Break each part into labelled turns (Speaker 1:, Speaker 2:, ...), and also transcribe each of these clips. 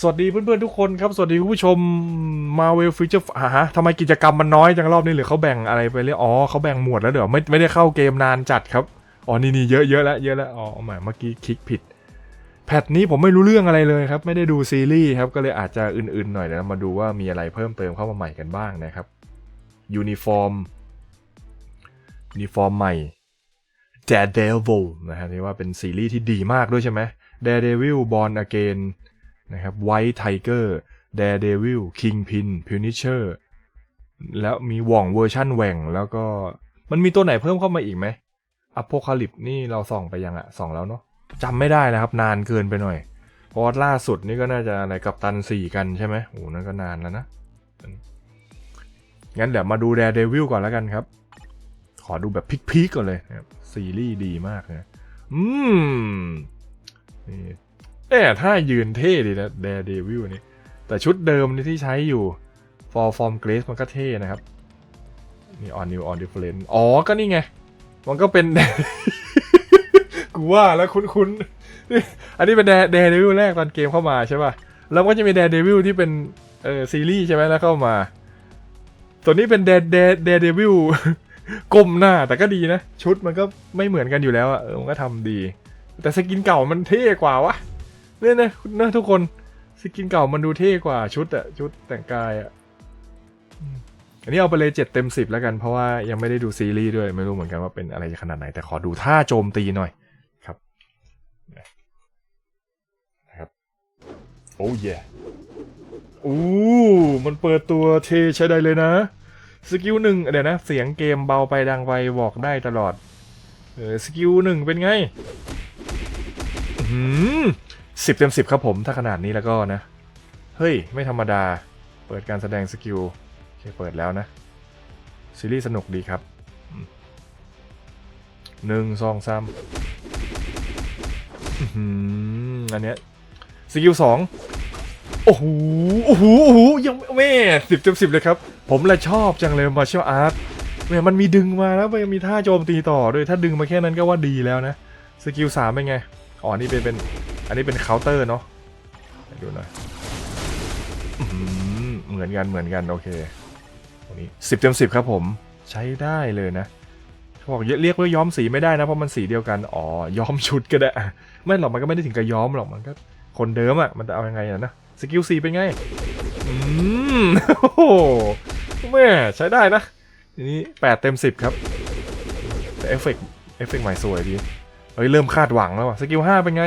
Speaker 1: สวัสดีเพื่อนๆทุกคนครับ สวัสดีคุณผู้ชม Marvel Future อ่าฮะทำไมกิจกรรมมันน้อยจังรอบนี้หรือเขาแบ่งอะไรไปเรื่อยอ๋อเขาแบ่งหมวดแล้วเดี๋ยวไม่ไม่ได้เข้าเกมนานจัดครับ อ๋อนี่นี่เยอะเยอะแล้วเยอะแล้วอ๋อเอาใหม่เมื่อกี้คลิกผิด แพทนี้ผมไม่รู้เรื่องอะไรเลยครับ ไม่ได้ดูซีรีส์ครับก็เลยอาจจะอื่นๆหน่อยเดี๋ยวมาดูว่ามีอะไรเพิ่มเติมเข้ามาใหม่กันบ้างนะครับยูนิฟอร์มยูนิฟอร์มใหม่ Daredevil นะฮะนี่ว่าเป็นซีรีส์ที่ดีมากด้วยใช่ไหม Daredevil Born Again นะครับ White Tiger Daredevil Kingpin Punisher แล้วมีหว่องเวอร์ชั่นแหว่งแล้วก็มันมีตัวไหนเพิ่มเข้ามาอีกไหม Apocalypse นี่เราส่องไปยังอะส่องแล้วเนาะจำไม่ได้นะครับ นานเกินไปหน่อยเพราะล่าสุดนี่ก็น่าจะอะไรกับตันสี่กันใช่ไหมโอ้นั่นก็นานแล้วนะ งั้นเดี๋ยวมาดู Daredevil ก่อนแล้วกันครับ ขอดูแบบพิกๆก่อนเลยนะครับซีรีส์ดีมากนะ อืมนี่ เอ๊ถ้ายืนเท่ดีนะ Daredevil นี่ แต่ชุดเดิมนี่ที่ใช้อยู่ For Form Grace มันก็เท่นะครับ นี่ On New On Different อ๋อ ก็นี่ไง มันก็เป็น กูว่าแล้วคุ้นๆ อันนี้เป็น Daredevil แรกตอนเกมเข้ามาใช่ป่ะ แล้วก็จะมี Daredevil ที่เป็นเออซีรีส์ใช่ไหมแล้วเข้ามา ตัวนี้เป็น Dare Dare Daredevil ก้มหน้าแต่ก็ดีนะ ชุดมันก็ไม่เหมือนกันอยู่แล้วอะเออมันก็ทำดี แต่สกินเก่ามันเท่กว่าวะ เนี่ยนะนะทุกคนสกินเก่ามันดูเท่กว่าชุดอะชุดแต่งกายอะอันนี้เอาไปเลยเจ็ดเต็มสิบแล้วกันเพราะว่ายังไม่ได้ดูซีรีส์ด้วยไม่รู้เหมือนกันว่าเป็นอะไรขนาดไหน แต่ขอดูท่าโจมตีหน่อยครับนะครับโอ้ยอู้มันเปิดตัวเทใช้ได้เลยนะสกิลหนึ่งเดี๋ยวนะ เสียงเกมเบาไปดังไปบอกได้ตลอดเออสกิลหนึ่งเป็นไง สิบเต็มสิบครับผมถ้าขนาดนี้แล้วก็นะ เฮ้ย ไม่ธรรมดา เปิดการแสดงสกิลโอเคเปิดแล้วนะ ซีรีส์สนุกดีครับหนึ่งสองสามอื้อหืออันเนี้ยสกิลสองโอ้โหโอ้โหโอ้โหยังแม่สิบเต็มสิบเลยครับ ผมเลยชอบจังเลยมาเชียลอาร์ตแม่มันมีดึงมาแล้วมันมีท่าโจมตีต่อด้วย ถ้าดึงมาแค่นั้นก็ว่าดีแล้วนะ สกิลสามเป็นไง อ๋อ นี่เป็นเป็น อันนี้เป็นเคาน์เตอร์เนาะดูหน่อยเหมือนกันเหมือนกันโอเคตรงนี้สิบเต็มสิบครับผมใช้ได้เลยนะเขาบอกเรียกว่าย้อมสีไม่ได้นะเพราะมันสีเดียวกันอ๋อย้อมชุดก็ได้ไม่หรอกมันก็ไม่ได้ถึงกับย้อมหรอกมันก็คนเดิมอะมันจะเอายังไงอะนะสกิลสี่เป็นไงอืมโอ้โหแม่ใช้ได้นะทีนี้แปดเต็มสิบครับแต่เอฟเฟกต์เอฟเฟกต์ใหม่สวยดีเฮ้ยเริ่มคาดหวังแล้วว่ะสกิลห้าเป็นไง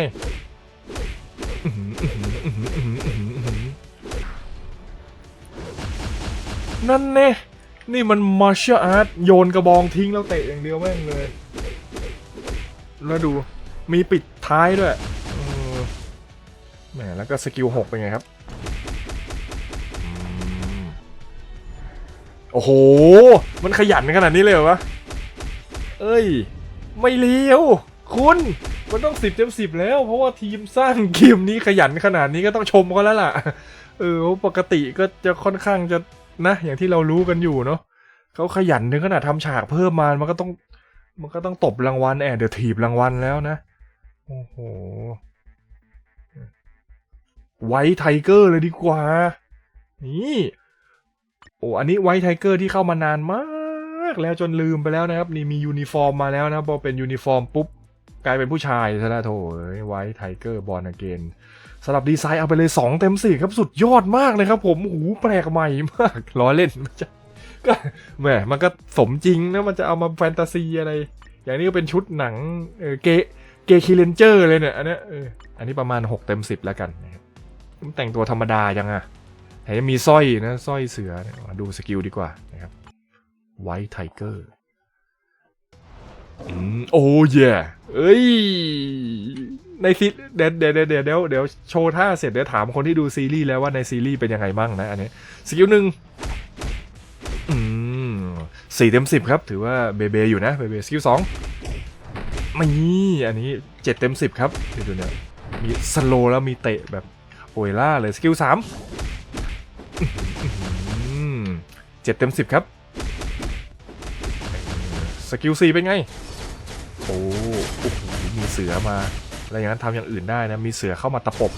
Speaker 1: นั่นเน่นี่มันมาร์เชอร์อาร์ตโยนกระบองทิ้งแล้วเตะอย่างเดียวแม่งเลย แล้วดูมีปิดท้ายด้วยแหมแล้วก็สกิลหกเป็นไงครับอโอ้โห มันขยันขนาดนี้เลยเหรอวะ เอ้ย ไม่เลี้ยว คุณ มันต้องสิบเต็มสิบแล้ว เพราะว่าทีมสร้างเกมนี้ขยันขนาดนี้ก็ต้องชมเขาแล้วล่ะ เออ ปกติก็จะค่อนข้างจะ นะ อย่างที่เรารู้กันอยู่เนาะเขาขยันถึงขนาดทำฉากเพิ่มมา มันก็ต้อง มันก็ต้องตบรางวัลแอบเดี๋ยวถีบรางวัลแล้วนะ โอ้โห ไวท์ไทเกอร์เลยดีกว่า นี่ โอ้ อันนี้ไวท์ไทเกอร์ที่เข้ามานานมากแล้วจนลืมไปแล้วนะครับ นี่มียูนิฟอร์มมาแล้วนะพอเป็นยูนิฟอร์มปุ๊บ กลายเป็นผู้ชายซะแล้วโถเอ้ยไวท์ไทเกอร์บอลอเกน สำหรับดีไซน์เอาไปเลย 2 เต็มสี่ครับสุดยอดมากเลยครับ ผมโอ้โหแปลกใหม่มากล้อเล่นไม่ใช่ก็แหมมันก็สมจริงนะมันจะเอามาแฟนตาซีอะไร อย่างนี้ก็เป็นชุดหนังเออเกเกคิเลนเจอร์เลยเนี่ยอันเนี้ยเอออันนี้ประมาณ 6 เต็ม 10 แล้วกันนะครับแต่งตัวธรรมดายังอะแถมยังมีสร้อยนะสร้อยเสือเนี่ยมาดูสกิลดีกว่านะครับไวท์ไทเกอร์อืม โอ้เย่เอ้ย ในซีเดี๋ยวเดี๋ยวเดี๋ยวเดี๋ยวเดี๋ยวเดี๋ยวโชว์ท่าเสร็จเดี๋ยวถามคนที่ดูซีรีส์แล้วว่าในซีรีส์เป็นยังไงบ้างนะอันนี้สกิลหนึ่งอืมสี่เต็มสิบครับ ถือว่าเบเบอยู่นะเบเบสกิลสองไม่อันนี้เจ็ดเต็มสิบครับเดี๋ยวดูเนี่ยมีสโลแล้วมีเตะแบบโอยล่าเลยสกิลสามเจ็ดเต็มสิบครับ สกิลสี่เป็นไง โอ้โอ้โหมีเสือมาอะไรอย่างนั้นทำอย่างอื่นได้นะ มีเสือเข้ามาตะปบ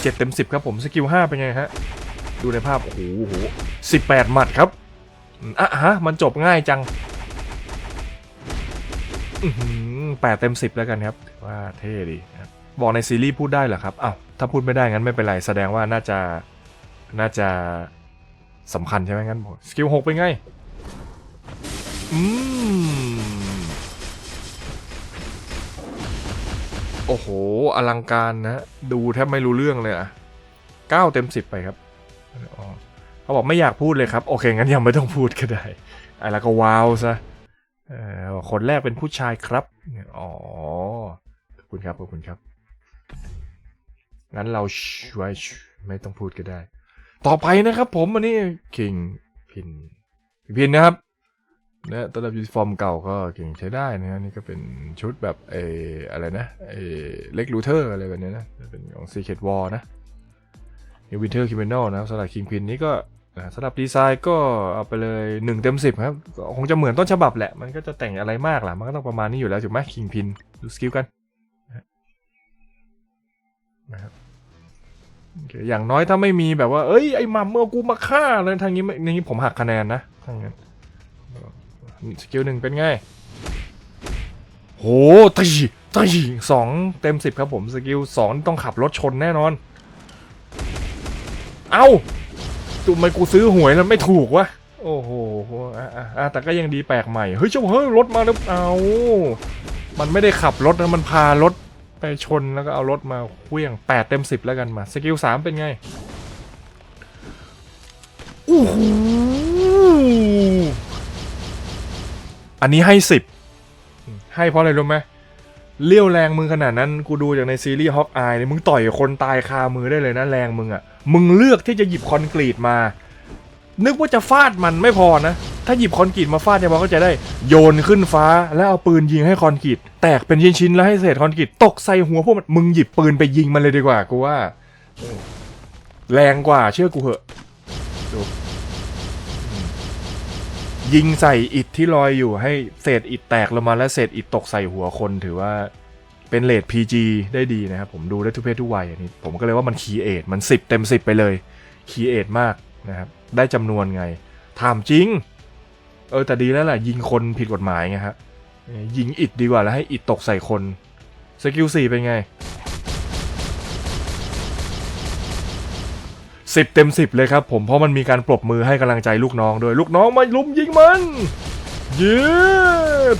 Speaker 1: เจ็ดเต็มสิบครับผมสกิลห้าเป็นไงฮะ ดูในภาพ โอ้โหสิบแปดหมัดครับอะฮะ มันจบง่ายจังแปดเต็มสิบแล้วกันครับ ว่าเท่ดีบอกในซีรีส์พูดได้เหรอครับอ้าวถ้าพูดไม่ได้งั้นไม่เป็นไร แสดงว่าน่าจะน่าจะสำคัญใช่ไหมงั้นบอกสกิลหกเป็นไง อืม โอ้โห อลังการนะ ดูแทบไม่รู้เรื่องเลยอะเก้าเต็มสิบไปครับเขาบอกไม่อยากพูดเลยครับ โอเค งั้นยังไม่ต้องพูดก็ได้อะแล้วก็ว้าวซะคนแรกเป็นผู้ชายครับ อ๋อ ขอบคุณครับ ขอบคุณครับ งั้นเราช่วยไม่ต้องพูดก็ได้ ต่อไปนะครับผมอันนี้คิงพินพินนะครับ นะตอนรับยูนิฟอร์มเก่าก็เก่งใช้ได้นะฮะนี่ก็เป็นชุดแบบเอออะไรนะเอเล็กลูเทอร์อะไรแบบเนี้ยนะ เป็นของ Secret War นะมีวินเทอร์คิมเบนลนะสำหรับคิงพินนี่ก็สำหรับดีไซน์ก็เอาไปเลย 1 เต็ม 10 ครับ คงจะเหมือนต้นฉบับแหละ มันก็จะแต่งอะไรมากล่ะ มันก็ต้องประมาณนี้อยู่แล้วถูกไหมคิงพินดูสกิลกันนะครับอย่างน้อยถ้าไม่มีแบบว่า เอ้ย ไอ้มัมเมื่อกูมาฆ่าเลยทางนี้อย่างนี้ผมหักคะแนนนะทางนั้น สกิลหนึ่งเป็นไง โหตีตีสองเต็มสิบครับผม สกิลสองต้องขับรถชนแน่นอน เอา้าตุไมกูซื้อหวยแล้วไม่ถูกวะ โอ้โหอะอะอะแต่ก็ยังดีแปลกใหม่ เฮ้ยเจ้าเฮ้ย รถมาแล้วเอามันไม่ได้ขับรถนะ มันพารถไปชนแล้วก็เอารถมาเคลี้ยงแปดเต็มสิบแล้วกันมา สกิลสามเป็นไงโอ้โห อันนี้ให้สิบให้เพราะอะไรรู้ไหมเลี้ยวแรงมึงขนาดนั้น กูดูจากในซีรีส์ฮอกอายเนี่ยมึงต่อยคนตายคามือได้เลยนะแรงมึงอะ่ะ มึงเลือกที่จะหยิบคอนกรีตมา นึกว่าจะฟาดมันไม่พอนะ ถ้าหยิบคอนกรีตมาฟาดเนี่ยมันก็จะได้ โยนขึ้นฟ้าแล้วเอาปืนยิงให้คอนกรีตแตกเป็นชิ้นๆแล้วให้เศษคอนกรีตตกใส่หัวพวกมันมึงหยิบปืนไปยิงมันเลยดีกว่ากูว่า แรงกว่าเชื่อกูเหอะดู ยิงใส่อิฐที่ลอยอยู่ให้เศษอิฐแตกลงมาและเศษอิฐตกใส่หัวคนถือว่าเป็นเลท PG ได้ดีนะครับ ผมดูได้ทุกเพศทุกวัยอันนี้ผมก็เลยว่ามันคีเอทมัน 10 เต็ม 10 ไปเลยคีเอทมากนะครับ ได้จำนวนไง ถามจริง เออแต่ดีแล้วแหละยิงคนผิดกฎหมายไงครับเออยิงอิฐดีกว่าแล้วให้อิฐตกใส่คนสกิลสี่เป็นไง สิบเต็มสิบเลยครับผมเพราะมันมีการปรบมือให้กำลังใจลูกน้องด้วยลูกน้องมาลุมยิงมันเย้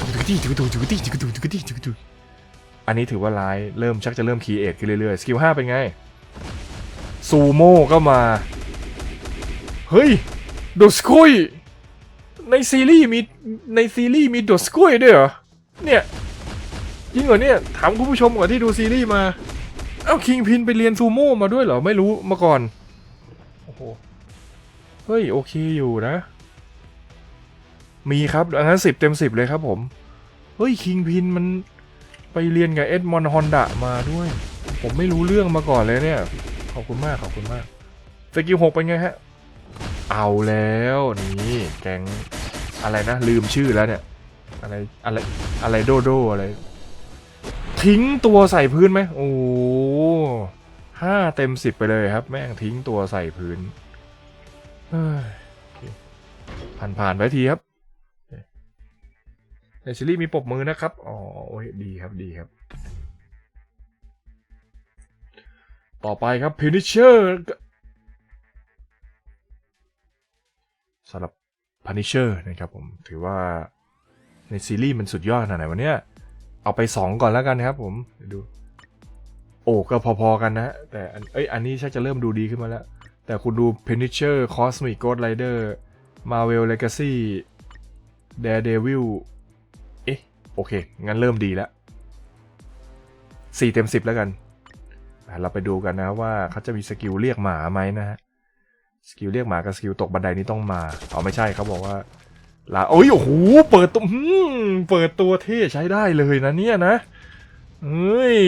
Speaker 1: ถูกตีถูกตีถูกตีถูกตีถูกตีถูกตีอันนี้ถือว่าร้ายเริ่มชักจะเริ่มคีเอทขึ้นเรื่อยๆสกิลห้าเป็นไงซูโม่ก็มา เฮ้ยโดสกุยในซีรีส์มีในซีรีส์มีโดสกุยด้วยเหรอเนี่ยจริงเหรอเนี่ยถามคุณผู้ชมก่อนที่ดูซีรีส์มา เอ้าคิงพินไปเรียนซูโม่มาด้วยเหรอไม่รู้มาก่อน อ้โห เฮ้ย โอเคอยู่นะ มีครับ อันนั้นสิบเต็มสิบเลยครับผม เฮ้ย คิงพินมันไปเรียนกับเอ็ดมอนฮอนดะมาด้วย ผมไม่รู้เรื่องมาก่อนเลยเนี่ย ขอบคุณมาก ขอบคุณมาก สกิลหกเป็นไงฮะ เอาแล้วนี่แก๊งอะไรนะ ลืมชื่อแล้วเนี่ย อะไรอะไรอะไรโดโดอะไร ทิ้งตัวใส่พื้นไหมโอ้ ห้าเต็มสิบไปเลยครับ แม่งทิ้งตัวใส่พื้นผ่านผ่านไปทีครับในซีรีส์มีปบมือนะครับ อ๋อโอ้ยดีครับดีครับ ต่อไปครับ Punisher สำหรับ Punisher นะครับผมถือว่าในซีรีส์มันสุดยอดขนาดไหนวะเนี่ยเอาไปสองก่อนแล้วกันนะครับผมดู อ้ก็พอๆกันนะ แต่อันเอ้ยอันนี้ชักจะเริ่มดูดีขึ้นมาแล้ว แต่คุณดู Punisher Cosmic Ghost Rider Marvel Legacy Daredevil เอ๊ะ โอเค งั้นเริ่มดีแล้ว4เต็ม 10 แล้วกัน เราไปดูกันนะว่าเขาจะมีสกิลเรียกหมาไหมนะฮะ สกิลเรียกหมากับสกิลตกบันไดนี้ต้องมาเอาไม่ใช่เขาบอกว่าลาโอ้ยโอ้โหเปิดตัวเปิดตัวเท่ใช้ได้เลยนะเนี่ยนะเฮ้ย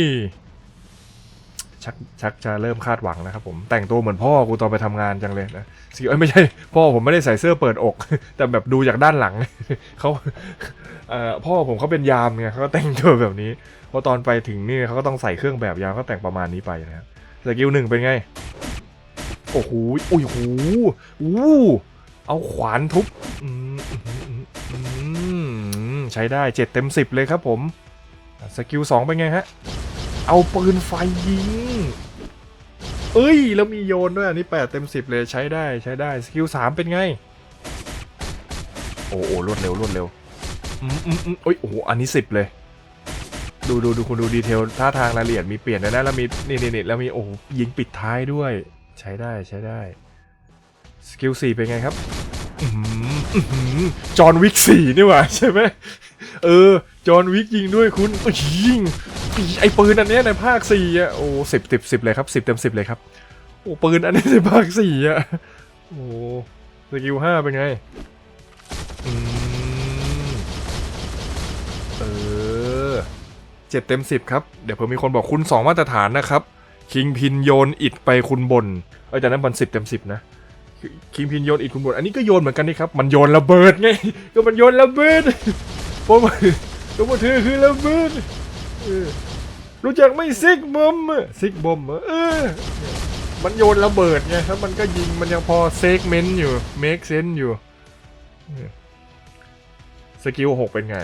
Speaker 1: ชักชักจะเริ่มคาดหวังนะครับผมแต่งตัวเหมือนพ่อกูตอนไปทำงานจังเลยนะสกิลเอ้ยไม่ใช่ พ่อผมไม่ได้ใส่เสื้อเปิดอก แต่แบบดูจากด้านหลังเขาเอ่อพ่อผมเขาเป็นยามไงเขาก็แต่งตัวแบบนี้พราะตอนไปถึงนี่เขาก็ต้องใส่เครื่องแบบยามเขาแต่งประมาณนี้ไปนะครับสกิลหนึ่งเป็นไงโอ้โหอุ้ยโหอู้เอาขวานทุบใช้ได้เจ็ดเต็มสิบเลยครับผม สกิลสองเป็นไงฮะ เอาปืนไฟยิง เอ้ย แล้วมีโยนด้วย อันนี้แปดเต็มสิบเลยใช้ได้ใช้ได้ สกิลสามเป็นไง โอ้โหรวดเร็วรวดเร็ว อืมอืมอืมเอ้ยโอ้โหอันนี้สิบเลย ดูดูดูคุณดูดีเทลท่าทางรายละเอียดมีเปลี่ยนด้วยนะแล้วมีนี่นี่นี่แล้วมีโอ้โหยิงปิดท้ายด้วย ใช้ได้ใช้ได้ สกิลสี่เป็นไงครับอื้อหืออื้อหือจอห์นวิกสี่นี่หว่าใช่ไหมเออ จอห์นวิกยิงด้วยคุณโอ้ยยิง ไอปืนอันเนี้ยในภาคสี่อะโอ้สิบสิบสิบเลยครับสิบเต็มสิบเลยครับโอ้ปืนอันนี้ในภาคสี่อะโอ้สกิลห้าเป็นไงเออเจ็ดเต็มสิบครับ เดี๋ยวเพิ่มมีคนบอกคุณสองมาตรฐานนะครับ คิงพินโยนอิดไปคุณบนเอ้แต่นั้นมันสิบเต็มสิบนะคิงพินโยนอิดคุณบนอันนี้ก็โยนเหมือนกันนี่ครับ มันโยนระเบิดไง ก็มันโยนระเบิดผมก็มาถือคือระเบิด รู้จักไม่ซิกบอมซิกบอมเออมันโยนระเบิดไงครับมันก็ยิงมันยังพอเซกเมนต์อยู่เมคเซนต์อยู่สกิลหกเป็นไง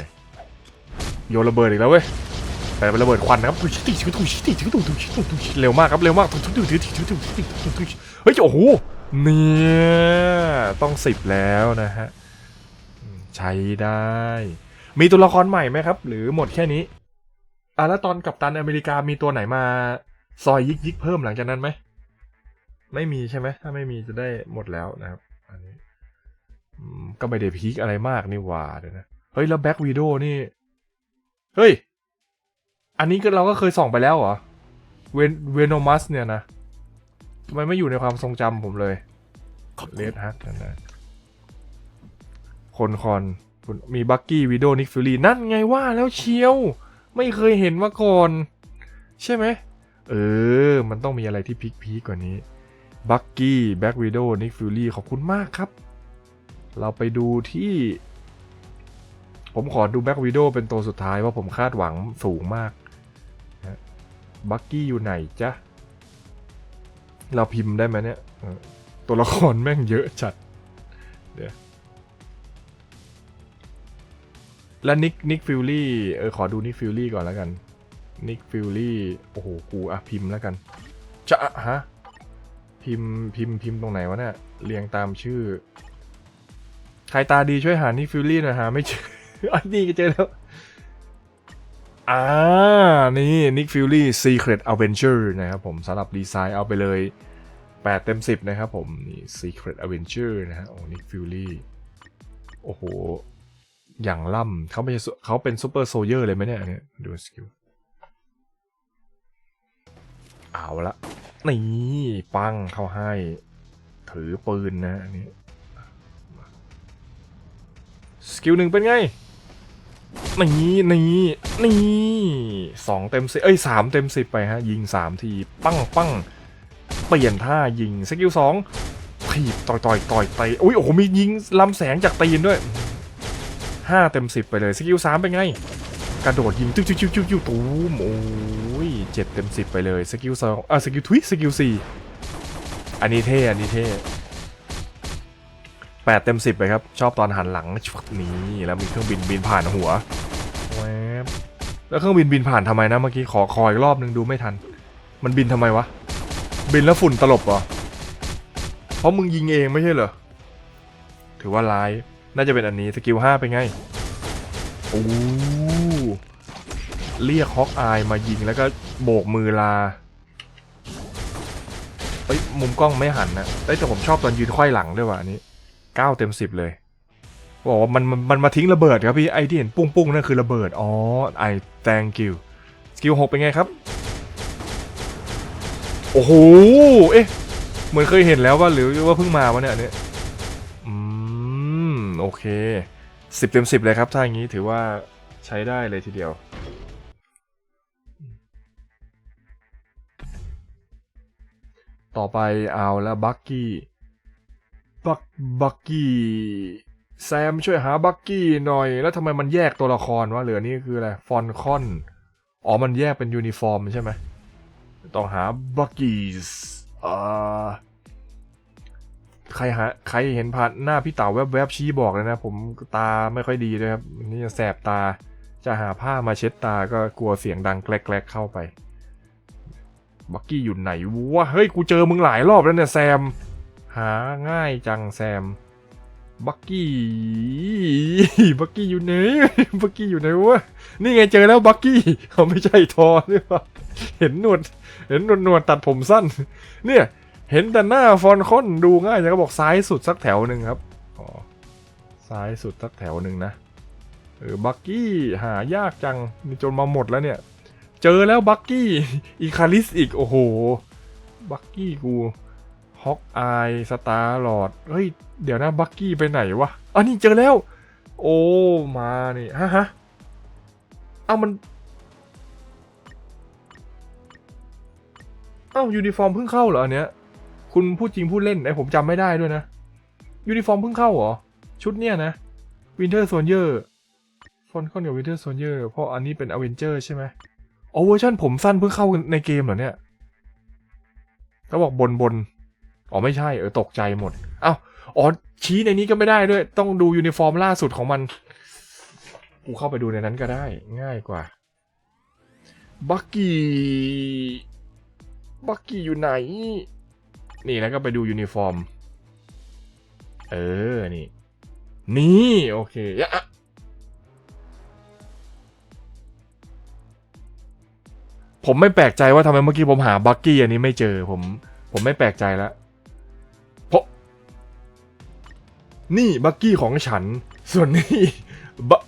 Speaker 1: โยนระเบิดอีกแล้วเว้ยแต่เป็นระเบิดควันนะครับตุชิติชิตุชิติชิตุตุชิตุตุชิเร็วมากครับเร็วมากตุชิตุชิติชิตุชิตุตุชิเฮ้ยโอ้โหเนี่ยต้องสิบแล้วนะฮะใช้ได้ มีตัวละครใหม่ไหมครับ หรือหมดแค่นี้ อะแล้วตอนกับตันอเมริกามีตัวไหนมา ซอยยิกยิกเพิ่มหลังจากนั้นไหม ไม่มีใช่ไหม ถ้าไม่มีจะได้หมดแล้วนะครับ อันนี้ก็ไม่ได้พีคอะไรมากนี่หว่าเดี๋ยวนะ เฮ้ย แล้วแบ็กวีโดนี่ เฮ้ย อันนี้ก็เราก็เคยส่องไปแล้วเหรอ เวนเวนอมัสเนี่ยนะทำไมไม่อยู่ในความทรงจำผมเลยเลดฮักนะคนคอนมีบักกี้วิดโอนิกฟิลลี่นั่นไงว่าแล้วเชียว ไม่เคยเห็นมาก่อน ใช่ไหม เออ มันต้องมีอะไรที่พีคพีกว่านี้บักกี้แบ็กวิดโอนิกฟิลลี่ขอบคุณมากครับ เราไปดูที่ ผมขอดูแบ็กวิดโอเป็นตัวสุดท้ายว่าผมคาดหวังสูงมากบักกี้อยู่ไหนจ๊ะ เราพิมพ์ได้ไหมเนี่ย ตัวละครแม่งเยอะจัด เดี๋ยว แล้วนิกนิกฟิลลี่เออขอดูนิกฟิลลี่ก่อนแล้วกันนิกฟิลลี่โอ้โหกูอะพิมพ์แล้วกันจะฮะพิมพ์พิมพ์พิมพ์ตรงไหนวะเนี่ยเรียงตามชื่อ ใครตาดีช่วยหานิกฟิลลี่หน่อยหาไม่เจออันนี้ก็เจอแล้วอ่า นี่นิกฟิลลี่ Secret Adventure นะครับผมสำหรับดีไซน์เอาไปเลย 8 เต็ม 10 นะครับผม นี่ Secret Adventure นะฮะโอ้นิกฟิลลี่ โอ้โห อย่างล่ำเขาไม่ใช่เขาเป็นซูเปอร์โซเยอร์เลยไหมเนี่ยอันเนี่ยดูสกิลเอาละนี่ปังเข้าให้ ถือปืนนะอันนี้สกิลหนึ่งเป็นไงนี่นี่นี่สองเต็มสิบเอ้ยสามเต็มสิบไปฮะ ยิงสามที ปั้งปั้งเปลี่ยนท่ายิงสกิลสองถีบต่อยต่อยต่อยไตอุ้ยโอ้โหมียิงลำแสงจากตีนด้วย ห้าเต็มสิบไปเลย สกิลสามเป็นไง กระโดดยิงจิ้วจิ้วจิ้วจิ้วตูมโอ้ยเจ็ดเต็มสิบไปเลย สกิลสองอะสกิลทวิสกิลสี่อันนี้เท่ อันนี้เท่แปดเต็มสิบไปครับ ชอบตอนหันหลังชุดนี้แล้วมีเครื่องบินบินผ่านหัวแวบแล้วเครื่องบินบินผ่านทำไมนะเมื่อกี้ขอคอยรอบนึงดูไม่ทัน มันบินทำไมวะ บินแล้วฝุ่นตลบเหรอเพราะมึงยิงเองไม่ใช่เหรอ ถือว่าร้าย น่าจะเป็นอันนี้สกิลห้าเป็นไงโอ้เรียกฮอกอายมายิงแล้วก็โบกมือลาเอ้ยมุมกล้องไม่หันนะเอ้แต่ผมชอบตอนยืนไขว้หลังด้วยว่ะอันนี้เก้าเต็มสิบเลยบอกว่ามันมันมาทิ้งระเบิดครับพี่ไอที่เห็นปุ้งปุ้งนั่นคือระเบิดอ๋อไอ thank you สกิลหกเป็นไงครับโอ้โหเอ๊ะเหมือนเคยเห็นแล้วว่าหรือว่าเพิ่งมาวะเนี่ยอันนี้ เคสิบเต็มสิบเลยครับ ถ้าอย่างนี้ถือว่าใช้ได้เลยทีเดียว ต่อไปเอาแล้วบักกี้ บักบักกี้แซมช่วยหาบักกี้หน่อย แล้วทำไมมันแยกตัวละครวะเหลือนี่คืออะไร ฟอนคอน อ๋อ มันแยกเป็นยูนิฟอร์มใช่ไหมต้องหาบักกี้อ่า ใครหาใครเห็นผ่านหน้าพี่เต๋าแวบๆชี้บอกเลยนะ ผมตาไม่ค่อยดีด้วยครับนี่แสบตาจะหาผ้ามาเช็ดตาก็กลัวเสียงดังแกลกๆเข้าไปบักกี้อยู่ไหนวะเฮ้ยกูเจอมึงหลายรอบแล้วเนี่ยแซม หาง่ายจังแซมบักกี้บักกี้อยู่ไหนบักกี้อยู่ไหนวะนี่ไงเจอแล้วบักกี้เขาไม่ใช่ทอหรือเปล่าเห็นหนวด เห็นหนวดหนวดตัดผมสั้น เนี่ย เห็นแต่หน้าฟอนคอนดูง่ายแต่ก็บอกซ้ายสุดสักแถวหนึ่งครับอ๋อซ้ายสุดสักแถวหนึ่งนะเออบักกี้หายากจังมีจนมาหมดแล้วเนี่ย เจอแล้วบักกี้อีคาริสอีกโอ้โหบักกี้กูฮอกอายสตาร์ลอดเฮ้ยเดี๋ยวนะบักกี้ไปไหนวะอันนี้เจอแล้ว โอ้มานี่ฮะฮะเอามันเอ้ายูนิฟอร์มเพิ่งเข้าเหรออันเนี้ย คุณพูดจริงพูดเล่นไอผมจำไม่ได้ด้วยนะ ยูนิฟอร์มเพิ่งเข้าเหรอ ชุดเนี้ยนะวินเทอร์โซนเยอร์ฟอนคอนกับวินเทอร์โซนเยอร์เพราะอันนี้เป็นอเวนเจอร์ใช่ไหมอ๋อเวอร์ชันผมสั้นเพิ่งเข้าในเกมเหรอเนี่ยเขาบอกบนบนอ๋อไม่ใช่เออตกใจหมด เอ้าอ๋อชี้ในนี้ก็ไม่ได้ด้วย ต้องดูยูนิฟอร์มล่าสุดของมันกูเข้าไปดูในนั้นก็ได้ ง่ายกว่าบักกี้บักกี้อยู่ไหน นี่แล้วก็ไปดูยูนิฟอร์ม เออ นี่ นี่ โอเคยะอะผมไม่แปลกใจว่าทำไมเมื่อกี้ผมหาบักกี้อันนี้ไม่เจอ ผม ผมไม่แปลกใจแล้วเพราะนี่บักกี้ของฉัน ส่วนนี่บะ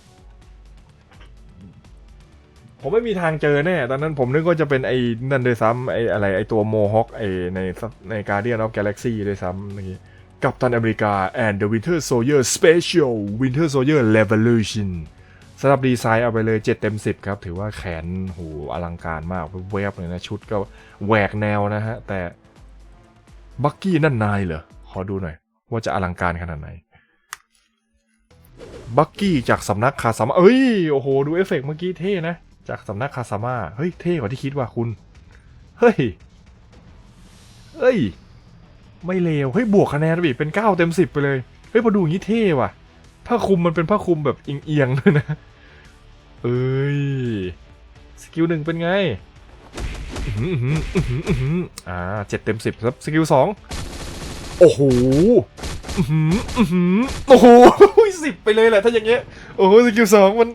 Speaker 1: ผมไม่มีทางเจอแน่ ตอนนั้นผมนึกว่าจะเป็นไอ้นั่นด้วยซ้ำไอ้อะไรไอ้ตัวโมฮอคไอ้ในในการเดียนออฟกาแล็กซี่ด้วยซ้ำเมื่กี้กับตันอเมริกา and the Winter Soldier Special Winter Soldier Revolution สำหรับดีไซน์เอาไปเลย 7 เต็ม 10 ครับ ถือว่าแขนหูอลังการมากเวฟเลยนะ ชุดก็แหวกแนวนะฮะ แต่บักกี้นั่นนายเหรอ ขอดูหน่อย ว่าจะอลังการขนาดไหนบักกี้จากสำนักคาซาม่าเอ้ย โอ้โห ดูเอฟเฟกต์เมื่อกี้เท่นะ จากสำนักคาซาม่าเฮ้ย เท่กว่าที่คิดว่าคุณ เฮ้ย เฮ้ย ไม่เลว เฮ้ย บวกคะแนนไปอีกเป็น 9 เต็ม 10 ไปเลย เฮ้ย พอดูอย่างนี้เท่ว่ะ ผ้าคลุมมันเป็นผ้าคลุมแบบเอียงๆด้วยนะ เอ้ย สกิลหนึ่งเป็นไงอื้มอื้มอื้มอื้มอ่าเจ็ดเต็มสิบครับ สกิลสองโอ้โหอื้อหืออื้อหือโอ้โหสิบไปเลยแหละถ้าอย่างเงี้ย โอ้โห สกิลสองมัน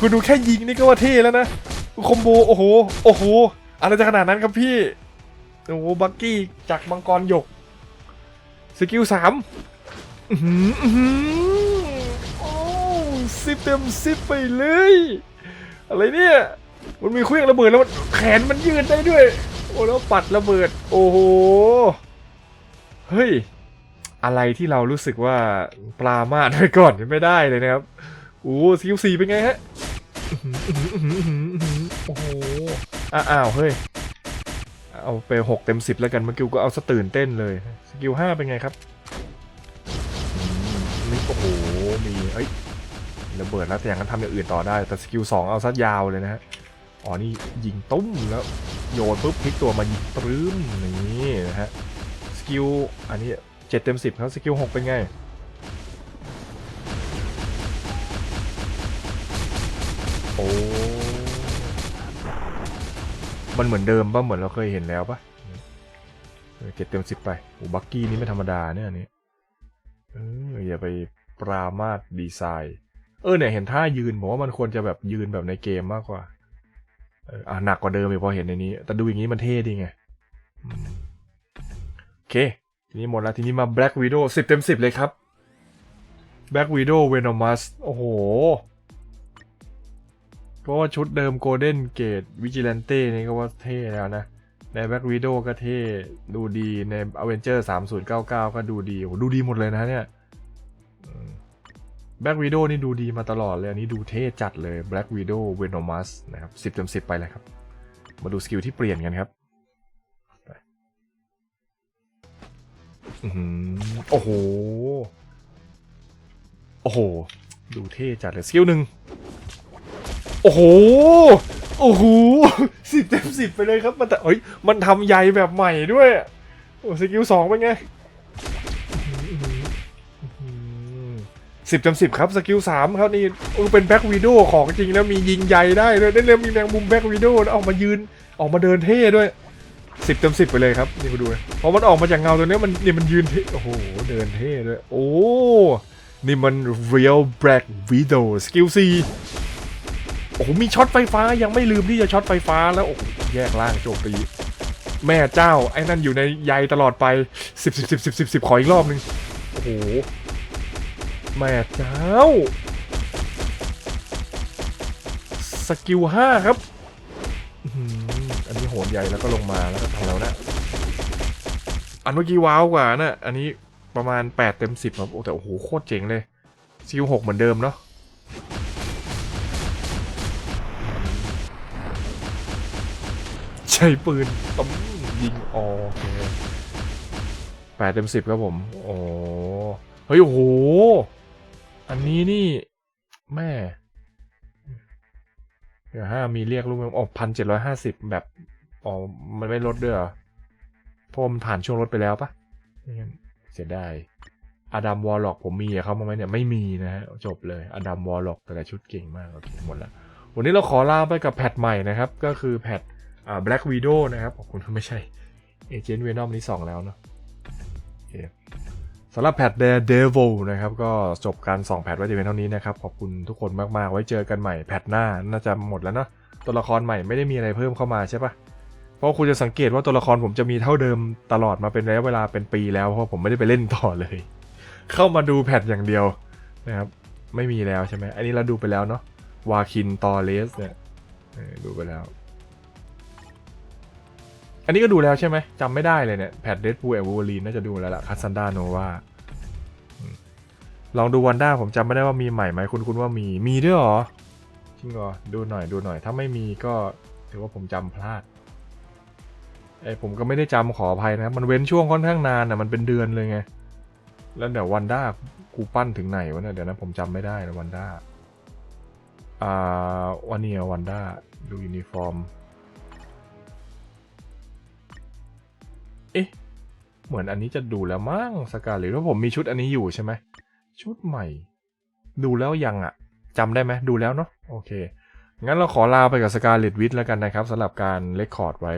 Speaker 1: คุณดูแค่ยิงนี่ก็ว่าเท่แล้วนะคอมโบโอ้โห โอ้โห อะไรจะขนาดนั้นครับพี่ โอ้โห บักกี้จากมังกรหยก สกิลสามอื้อหืออื้อหือโอ้สิบเต็มสิบไปเลย อะไรเนี่ย มันมีเครื่องระเบิดแล้วมันแขนมันยืดได้ด้วย โอ้แล้วปัดระเบิด โอ้โห เฮ้ย อะไรที่เรารู้สึกว่าปลามาดไว้ก่อนไม่ได้เลยนะครับ โอ้สกิลสี่เป็นไงฮะ โอ้โหอ้าวเฮ้ย เอาไปหกเต็มสิบแล้วกันเมื่อกี้ก็เอาสะตื่นเต้นเลยสกิลห้าเป็นไงครับอืมนี่โอ้โหมีเอ้ยระเบิดแล้วแต่อย่างนั้นทำอย่างอื่นต่อได้ แต่สกิลสองเอาซัดยาวเลยนะฮะอ๋อนี่ยิงตุ้มแล้วโยนปุ๊บพลิกตัวมายิงปรื้มนี่นะฮะสกิลอันนี้เจ็ดเต็มสิบครับสกิลหกเป็นไง อ้มันเหมือนเดิมป่ะเหมือนเราเคยเห็นแล้วป่ะเจ็ดเต็มสิบไปโอ้บักกี้นี่ไม่ธรรมดาเนี่ยอันนี้เอออย่าไปปรามาสดีไซน์ เออเนี่ยเห็นท่ายืนผมว่ามันควรจะแบบยืนแบบในเกมมากกว่าเอออะหนักกว่าเดิมอีกพอเห็นในนี้ แต่ดูอย่างนี้มันเท่ดีไงโอเค ทีนี้หมดแล้ว ทีนี้มา Black Widow 10 เต็ม 10 เลยครับ Black Widow Venomous โอ้โห เพราะว่าชุดเดิม Golden Gate Vigilante นี่ก็ว่าเท่แล้วนะ ใน Black Widow ก็เท่ดูดีใน Avenger 3099ก็ดูดีโอ้โหดูดีหมดเลยนะเนี่ยแบล็กวีโดนี่ดูดีมาตลอดเลย อันนี้ดูเท่จัดเลย Black Widow Venomus นะครับสิบเต็มสิบไปเลยครับ มาดูสกิลที่เปลี่ยนกันครับโอ้โห โอ้โห ดูเท่จัดเลยสกิลหนึ่ง โอ้โห โอ้โหสิบเต็มสิบไปเลยครับ มันแต่เอ้ย มันทำใยแบบใหม่ด้วย โอ้สกิลสองเป็นไงสิบเต็มสิบครับ สกิลสามครับนี่เป็นแบ็กวีดโดของจริงแล้วมียิงใยได้ด้วยนี่เริ่มมีแมงมุมแบ็กวีโดแล้วออกมายืนออกมาเดินเท่ด้วยสิบเต็มสิบไปเลยครับนี่มาดูนะพอมันออกมาจากเงาตัวนี้มันนี่มันยืนเท่โอ้โหเดินเท่ด้วย โอ้นี่มัน real black widow สกิลสี่ อ้โหมีช็อตไฟฟ้ายังไม่ลืมที่จะช็อตไฟฟ้าแล้วโอ้โหแยกล่างโจมตีแม่เจ้าไอ้นั่นอยู่ในใยตลอดไปสิบสิบสิบสิบสิบสิบขออีกรอบหนึ่งโอ้โหแม่เจ้า สกิลห้าครับอันนี้โหนใหญ่แล้วก็ลงมาแล้วก็ทำแล้วนะ อันเมื่อกี้ว้าวกว่านะอันนี้ประมาณ 8 เต็ม 10ครับโอ้แต่โอ้โหโคตรเจ๋งเลยสกิล6เหมือนเดิมเนาะ ช้ปืนต้มยิงอ๋อโอเคแปดเต็มสิบครับผมโอ้เฮ้ยโอ้โห อันนี้นี่ แม่เดี๋ยวห้ามีเรียกลูกมืออ๋อพันเจ็ดร้อยห้าสิบแบบอ๋อมันไม่ลดด้วยเหรอเพราะมันผ่านช่วงลดไปแล้วปะไม่งั้นเสียดายอดัมวอลล็อกผมมีอะเขามาไหมเนี่ยไม่มีนะฮะจบเลยอดัมวอลล็อกแต่ละชุดเก่งมากโอเคหมดแล้ววันนี้เราขอลาไปกับแพทใหม่นะครับ ก็คือแพท อ่า Black Widow นะครับขอบคุณไม่ใช่ Agent Venom นี่สองแล้วเนาะสำหรับแพท Daredevil นะครับก็จบการส่องแพทไว้แต่เพียงเท่านี้นะครับ ขอบคุณทุกคนมาก ๆ ไว้เจอกันใหม่แพทหน้าน่าจะหมดแล้วเนาะตัวละครใหม่ไม่ได้มีอะไรเพิ่มเข้ามาใช่ปะเพราะคุณจะสังเกตว่าตัวละครผมจะมีเท่าเดิมตลอดมาเป็นระยะเวลาเป็นปีแล้วเพราะผมไม่ได้ไปเล่นต่อเลย เข้ามาดูแพทอย่างเดียวนะครับไม่มีแล้วใช่ไหมอันนี้เราดูไปแล้วเนาะวาคินตอเลสเนี่ยดูไปแล้ว อันนี้ก็ดูแล้วใช่ไหมจำไม่ได้เลยเนี่ยแพดเดดพูแอนวูลีนน่าจะดูแล้วล่ะคัสซันดาโนวาลองดูวันด้าผมจำไม่ได้ว่ามีใหม่ไหมคุณคุณว่ามีมีด้วยเหรอจริงเหรอดูหน่อยดูหน่อย ถ้าไม่มีก็ถือว่าผมจำพลาดไอผมก็ไม่ได้จำขออภัยนะครับมันเว้นช่วงค่อนข้างนานนะมันเป็นเดือนเลยไง แล้วเดี๋ยววันด้ากูปั้นถึงไหนวะเนี่ยเดี๋ยวนะผมจำไม่ได้นะวันด้าอ่าวันนี้วันด้าดูยูนิฟอร์ม เอ๊ะ เหมือนอันนี้จะดูแล้วมั้งสกาหรือว่าผมมีชุดอันนี้อยู่ใช่ไหม ชุดใหม่ ดูแล้วยังอะจำได้ไหมดูแล้วเนาะโอเค งั้นเราขอลาไปกับสกาเลตวิทแล้วกันนะครับสำหรับการเลคคอร์ดไว้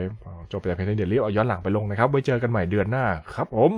Speaker 1: จบแต่เพียงเท่านี้เดี๋ยวรีบเอาย้อนหลังไปลงนะครับ ไว้เจอกันใหม่เดือนหน้าครับผม